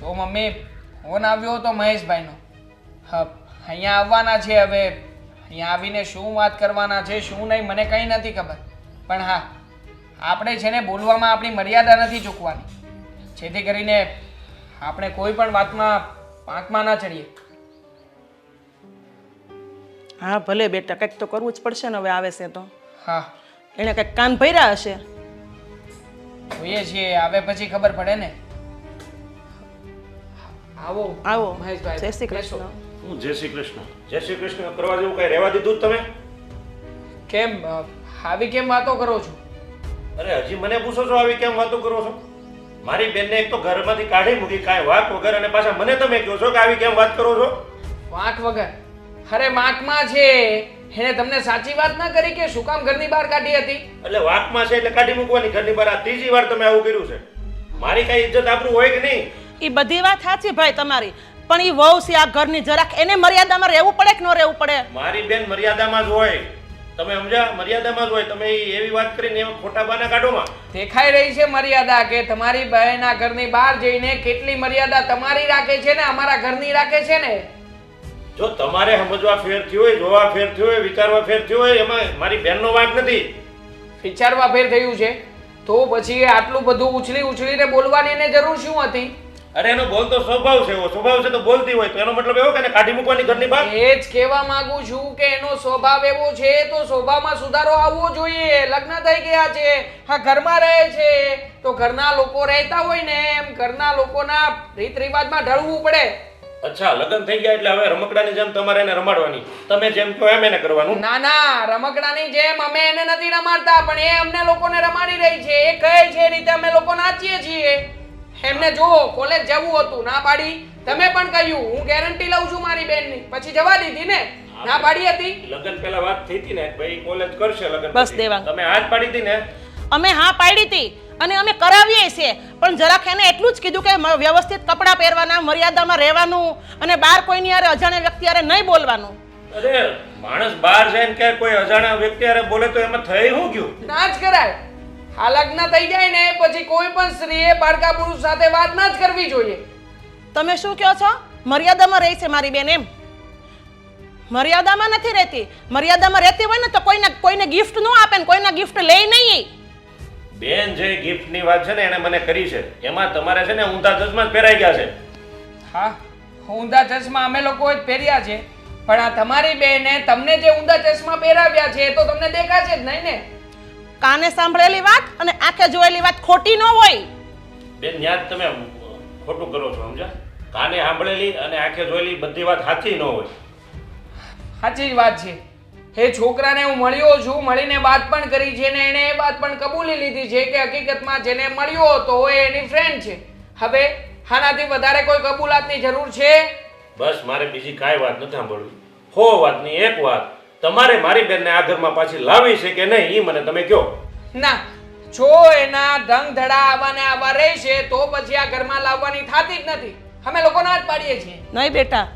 જો mummy phone આવ્યો હતો મહેશભાઈનો. હા અહીંયા આવવાના છે હવે. અહીંયા આવીને શું વાત કરવાના છે શું નહીં મને કંઈ નથી ખબર. પણ હા આપણે છે ને બોલવામાં આપણી મર્યાદા નથી ચૂકવાની. જેથી કરીને આપણે કોઈ પણ વાતમાં પાંખમાં ના ચડીએ. હા ભલે બેટા કંઈક તો કરવું જ પડશે ને હવે આવે છે તો. હા. એણે કંઈક કાન ભર્યા હશે? જોઈએ છીએ આવે પછી ખબર પડે ને. આવો આવો. મહેશભાઈ જય શ્રી કૃષ્ણ. હું જય શ્રી કૃષ્ણ. જય શ્રી કૃષ્ણ. કરવા જેવું કઈ રહેવા દીધું તમે? કેમ આવી કેમ વાતો કરો છો? અરે હજી મને પૂછો છો આવી કેમ વાતો કરો છો? મારી બેનને એક તો ઘરમાંથી કાઢી મૂકી કાંઈ વાત વગર અને પાછા મને તમે કહો છો કે આવી કેમ વાત કરો છો? વાંક વગર? અરે વાંકમાં છે. એને તમને સાચી વાત ના કરી કે શું કામ ઘરની બહાર કાઢી હતી? એટલે વાતમાં છે એટલે કાઢી મૂકવાની. ઘરની બહાર આ ત્રીજી વાર તમે આવું કર્યું છે. મારી કઈ ઇજ્જત આપણું હોય કે નહીં? એ બધી વાત સાચી ભાઈ તમારી. પણ એ વહુ છે આ ઘરની જરાક એને મર્યાદામાં રહેવું પડે કે ન રહેવું પડે? મારી બેન મર્યાદામાં જ હોય. તમે સમજ્યા? મર્યાદામાં જ હોય. તમે ઈ એવી વાત કરીને એવા ખોટા બાના કાઢોમાં દેખાઈ રહી છે મર્યાદા કે તમારી બહેના ઘરની બહાર જઈને કેટલી મર્યાદા તમારી રાખે છે ને અમારા ઘરની રાખે છે ને? જો તમારે સમજવા ફેર થયો હોય જોવા ફેર થયો હોય વિચારવા ફેર થયો હોય એમાં મારી બહેનનો વાંક નથી. વિચારવા ફેર થયું છે? તો પછી આટલું બધું ઉછળી ઉછળીને બોલવાની એને જરૂર શું હતી? અરે એનો બોલતો સ્વભાવ છે એવો. સ્વભાવ છે તો બોલતી હોય તો એનો મતલબ એવો કે એને કાઢી મૂકવાની ઘરની બહાર? એ જ કહેવા માંગુ છું કે એનો સ્વભાવ એવો છે તો સ્વભાવમાં સુધારો આવવો જોઈએ. લગ્ન થઈ ગયા છે હા ઘરમાં રહે છે. તો ઘરના લોકો રહેતા હોય ને એમ ઘરના લોકોના રીત રિવાજમાં ઢળવું પડે. અચ્છા લગ્ન થઈ ગયા એટલે હવે રમકડાની જેમ તમારે એને રમાડવાની. તમે જેમ કહો એમ એને કરવાનું. ના ના રમકડાની જેમ અમે એને નથી રમાડતા પણ એ અમને લોકોને રમાડી રહી છે. એ કહે છે એ રીતે અમે લોકો નાચીએ છીએ. એમને જો કોલેજ જવું હતું ના પાડી. તમે પણ કહ્યું હું ગેરંટી લઉં છું મારી બેનની. પછી જવા દીધી ને? ના પાડી હતી? લગન પહેલા વાત થઈ હતી ને ભાઈ કોલેજ કરશે લગન બસ. દેવાંગ. તમે હાથ પાડી હતી ને? અમે હા પાડી હતી અને અમે કરાવીએ છીએ. પણ જરાક એને એટલું જ કીધું કે વ્યવસ્થિત કપડાં પહેરવાના મર્યાદામાં રહેવાનું અને બહાર કોઈની અરે અજાણ્યા વ્યક્તિ હારે નહીં બોલવાનું. અરે માણસ બહાર જઈને કે કોઈ અજાણ્યા વ્યક્તિ હારે બોલે તો એમાં થઈ શું ગયું? ના જ કરાય. આ લગ્ન થઈ જાય ને પછી કોઈ પણ સ્ત્રીએ બાળકા પુરુષ સાથે વાત ના જ કરવી જોઈએ. તમે શું કહો છો? મર્યાદામાં રહે છે મારી બેન એમ? મર્યાદામાં નથી રહેતી. મર્યાદામાં રહેતી હોય ને તો કોઈને કોઈને ગિફ્ટ ન આપે ને કોઈને ગિફ્ટ લે નહીં. બેન જે ગિફ્ટની ની વાત છે ને એને મને કરી છે. એમાં તમારે છે ને ઊંધા ચશ્મા જ પહેરાઈ ગયા છે. હા ઊંધા ચશ્મા અમે લોકો જ પહેર્યા છે. પણ આ તમારી બેને તમને જે ઊંધા ચશ્મા પહેરાવ્યા છે એ તો તમને દેખાશે જ નહીં ને? કાને સાંભળેલી વાત અને આંખે જોયેલી વાત ખોટી ન હોય? બેન ન્યા જ તમે ખોટું કરો છો સમજા કાને સાંભળેલી અને આંખે જોયેલી બધી વાત સાચી ન હોય. સાચી જ વાત છે. હે છોકરાને હું મળ્યો છું મળીને વાત પણ કરી છે ને એણે એ વાત પણ કબૂલી લીધી છે કે હકીકતમાં જેને મળ્યો હતો એ એની ફ્રેન્ડ છે. હવે આનાથી વધારે કોઈ કબૂલાતની જરૂર છે? બસ મારે બીજી કાંઈ વાત નથી સાંભળવી. હો વાતની એક વાત. તમારે મારી બેનને આ ઘરમાં પાછી લાવી છે કે નહીં એ મને તમે કહો. ના જો એના ઢંગ ધડા આવાને આવા રહેશે તો પછી આ ઘરમાં લાવવાની થાતી જ નથી. અમે લોકો ના જ પાડીએ છીએ. નહીં બેટા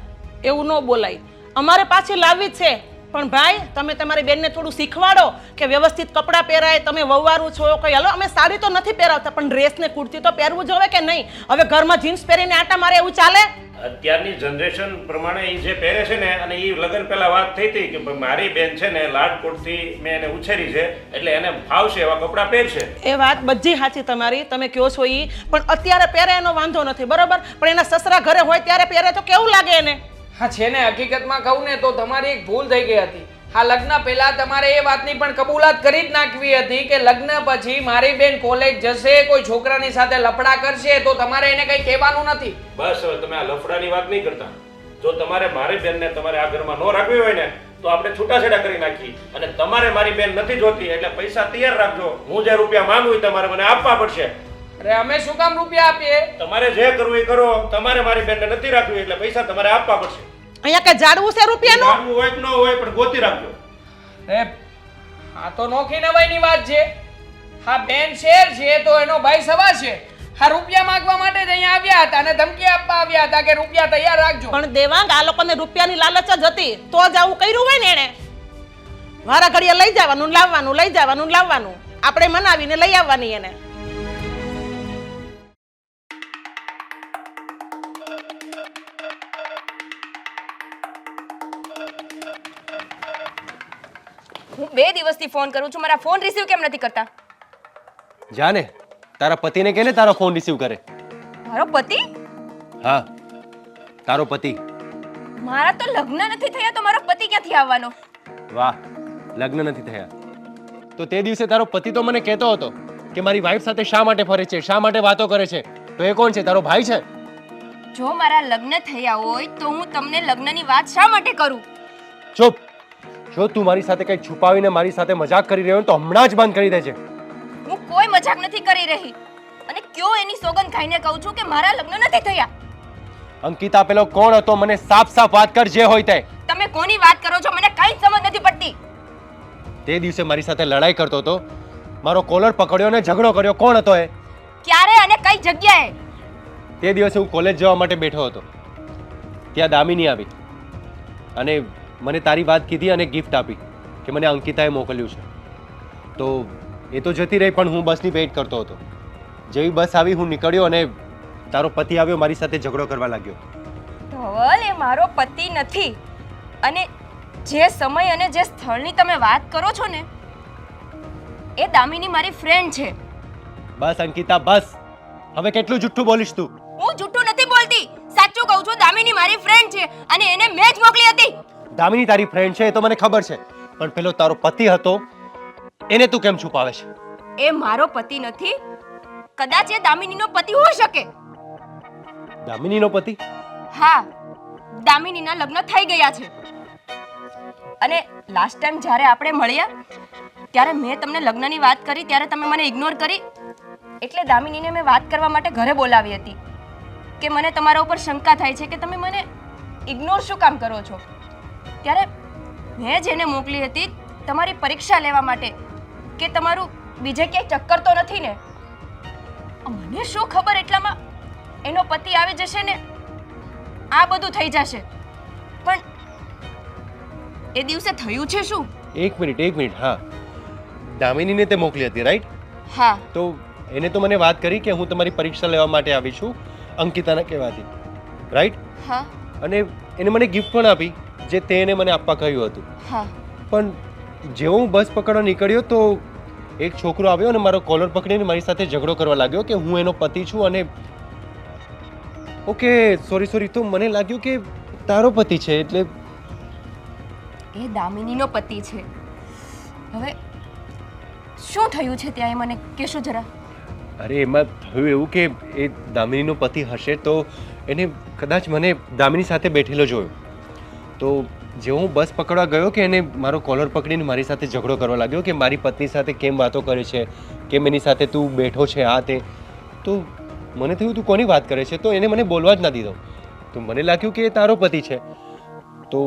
એવું ન બોલાય. અમારે પાછી લાવવી જ છે. પણ ભાઈ તમે તમારી બેનને થોડું શીખવાડો કે વ્યવસ્થિત કપડાં પહેરાય તમે વવારું છો કંઈ હાલો અમે સાડી તો નથી પહેરાવતા પણ ડ્રેસ ને કુર્તી તો પહેરવું જોવે કે નહીં? હવે ઘરમાં જીન્સ પહેરીને આટા મારે એવું ચાલે? અત્યારની જનરેશન પ્રમાણે એ જે પહેરે છે ને અને એ લગ્ન પહેલા વાત થઈ હતી કે ભાઈ મારી બેન છે ને લાડકોટથી મેં એને ઉછેરી છે એટલે એને ફાવશે એવા કપડાં પહેરશે. એ વાત બધી સાચી તમારી તમે કહો છો એ પણ અત્યારે પહેરે એનો વાંધો નથી બરોબર? પણ એના સસરા ઘરે હોય ત્યારે પહેરે તો કેવું લાગે એને? હા છે ને હકીકતમાં કહું ને તો તમારી એક ભૂલ થઈ ગઈ હતી. આ લગ્ન પહેલા તમારે એ વાતની પણ કબૂલાત કરી જ નાખવી હતી કે લગ્ન પછી મારી બેન કોલેજ જશે કોઈ છોકરાની સાથે લફડા કરશે તો તમારે એને કંઈ કહેવાનું નથી. બસ હવે તમે આ લફડાની વાત નહીં કરતા. જો તમારે મારી બેનને તમારે આ ઘરમાં ન રાખવી હોય ને તો આપણે છૂટાછેડા કરી નાખી. અને તમારે મારી બેન નથી જોતી એટલે પૈસા તૈયાર રાખજો. હું જે રૂપિયા માંગુ તમારે મને આપવા પડશે. અરે અમે શું કામ રૂપિયા આપીએ? તમારે જે કરવું એ કરો તમારે મારી બેનને નથી રાખવી એટલે પૈસા તમારે આપવા પડશે. અહીંયા કે જાડવું છે રૂપિયાનું? માંગવું હોય કે ન હોય પણ ગોતી રાખજો. એ આ તો નોખી નવાઈની વાત છે. હા બેન શેર છે તો એનો ભાઈ સવા છે. હા રૂપિયા માંગવા માટે જ અહીંયા આવ્યા હતા અને ધમકી આપવા આવ્યા હતા કે રૂપિયા તૈયાર રાખજો. પણ દેવાંગ આ લોકોને રૂપિયાની લાલચ જ હતી. તો જ આવું કર્યું હોય ને એણે? વારા ઘડીએ લઈ જવાનું લાવવાનું લઈ જવાનું લાવવાનું. આપણે મનાવીને લઈ આવવાની એને. બે દિવસથી ફોન કરું છું. મારા ફોન રિસીવ કેમ નથી કરતા? જાને તારા પતિને કેને તારો ફોન રિસીવ કરે? મારો પતિ? હા તારો પતિ. મારા તો લગ્ન નથી થયા તો મારો પતિ ક્યાંથી આવવાનો? વાહ લગ્ન નથી થયા. તો તે દિવસે તારો પતિ તો મને કહેતો હતો કે મારી વાઈફ સાથે શા માટે ફરે છે શા માટે વાતો કરે છે? તો એ કોણ છે? તારો ભાઈ છે? જો મારા લગ્ન થયા હોય તો હું તમને લગ્નની વાત શા માટે કરું? ચૂપ. જો તું મારી સાથે કંઈ છુપાવીને મારી સાથે મજાક કરી રહ્યો તો હમણાં જ બંધ કરી દેજે. હું કોઈ મજાક નથી કરી રહી. અને કયો એની સોગંદ ખાઈને કહું છું કે મારા લગ્ન નથી થયા? અંકિતા પેલો કોણ હતો? મને સાફ સાફ વાત કર જે હોય તે. તમે કોની વાત કરો છો? મને કઈ સમજ નથી પડતી. તે દિવસે મારી સાથે લડાઈ કરતો હતો. મારો કોલર પકડ્યો અને ઝઘડો કર્યો. કોણ હતો એ? ક્યારે અને કઈ જગ્યાએ? તે દિવસે હું કોલેજ જવા માટે બેઠો હતો. ત્યાં દામિની આવી. અને મને તારી વાત કીધી અને ગિફ્ટ આપી કે મને અંકિતાએ મોકલ્યું છે. તો એ તો જતી રહી પણ હું બસની વેઇટ કરતો હતો. જેવી બસ આવી હું નીકળ્યો અને તારો પતિ આવ્યો મારી સાથે ઝઘડો કરવા લાગ્યો. ધવલ એ મારો પતિ નથી. અને જે સમય અને જે સ્થળની તમે વાત કરો છો ને એ દામિની મારી ફ્રેન્ડ છે. બસ અંકિતા બસ. હવે કેટલું જુઠ્ઠું બોલીશ તું? હું જુઠ્ઠું નથી બોલતી. સાચું કહું છું દામિની મારી ફ્રેન્ડ છે અને એને મેં જ મોકલી હતી. દામિની તારી ફ્રેન્ડ છે એ તો મને ખબર છે. પણ પેલો તારો પતિ હતો એને તું કેમ છુપાવે છે? એ મારો પતિ નથી. કદાચ એ દામિનીનો પતિ હોઈ શકે. દામિનીનો પતિ? હા દામિનીના લગ્ન થઈ ગયા છે. અને લાસ્ટ ટાઈમ જ્યારે આપણે મળ્યા ત્યારે મેં તમને લગ્નની વાત કરી ત્યારે તમે મને ઇગ્નોર કરી. એટલે દામિનીને મેં વાત કરવા માટે ઘરે બોલાવી હતી. કે મને તમારા ઉપર શંકા થાય છે કે તમે મને ઇગ્નોર શું કામ કરો છો? ત્યારે મેં જેને મોકલી હતી તમારી પરીક્ષા લેવા માટે કે તમારું બીજે ક્યાંય ચક્કર તો નથી ને? મને શું ખબર એટલામાં એનો પતિ આવી જશે ને? આ બધું થઈ જશે. પણ એ દિવસે થયું છે શું? એક મિનિટ એક મિનિટ હા. દામિનીને તે મોકલી હતી રાઈટ હા. તો એને તો મને વાત કરી કે હું તમારી પરીક્ષા લેવા માટે આવી છું. અંકિતાના કહેવાથી રાઈટ હા. અને એને મને ગિફ્ટ પણ આપી. જે તેને મને આપવા કહ્યું હતું. હા. પણ જેવો હું બસ પકડવા નીકળ્યો તો એક છોકરો આવ્યો અને મારો કોલર પકડીને મારી સાથે ઝઘડો કરવા લાગ્યો કે હું એનો પતિ છું અને ઓકે સોરી સોરી તો મને લાગ્યું કે તારો પતિ છે એટલે એ દામિનીનો પતિ છે. હવે શું થયું છે ત્યાં એ મને કહેશો જરા? અરે એમાં થયું એવું કે એ દામિનીનો પતિ હશે તો એને કદાચ મને દામિની સાથે બેઠેલો જોયો. તો જે હું બસ પકડવા ગયો કે એને મારો કોલર પકડીને મારી સાથે ઝઘડો કરવા લાગ્યો કે મારી પત્ની સાથે કેમ વાતો કરે છે કેમ એની સાથે તું બેઠો છે આ તે તો મને થયું તું કોની વાત કરે છે? તો એને મને બોલવા જ ના દીધો. તો મને લાગ્યું કે એ તારો પતિ છે. તો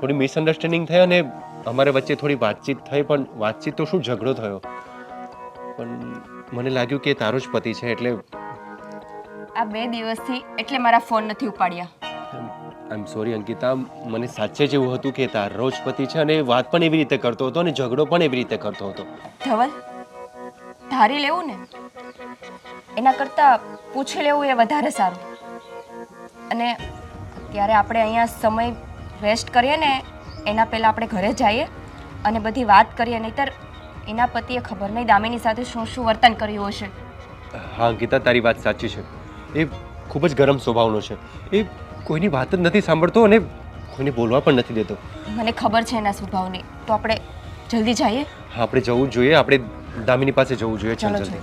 થોડી મિસઅન્ડરસ્ટેન્ડિંગ થઈ અને અમારે વચ્ચે થોડી વાતચીત થઈ પણ વાતચીત તો શું ઝઘડો થયો? પણ મને લાગ્યું કે એ તારો જ પતિ છે એટલે આ બે દિવસથી એટલે મારા ફોન નથી ઉપાડ્યા. I am sorry Ankita. મને સાચે જ એવું હતું કે તાર રોજ પતિ છે અને વાત પણ એવી રીતે કરતો હતો અને ઝઘડો પણ એવી રીતે કરતો હતો. ધવલ ધારી લેવું ને? એના કરતાં પૂછી લેવું એ વધારે સારું. અને અત્યારે આપણે અહીંયા સમય વેસ્ટ કરીએ ને એના પહેલાં આપણે ઘરે જઈએ અને બધી વાત કરીએ નહીતર એના પતિએ ખબર નહીં દામિની સાથે શું શું વર્તન કર્યું હશે. હા અંકિતા તારી વાત સાચી છે. એ ખૂબ જ ગરમ સ્વભાવનો છે. એ કોઈની વાત જ નથી સાંભળતો અને કોઈને બોલવા પણ નથી દેતો. મને ખબર છે એના સ્વભાવની. તો આપણે જલ્દી જઈએ? હા આપણે જવું જોઈએ. આપણે દામિની પાસે જવું જોઈએ. ચાલ જલ્દી.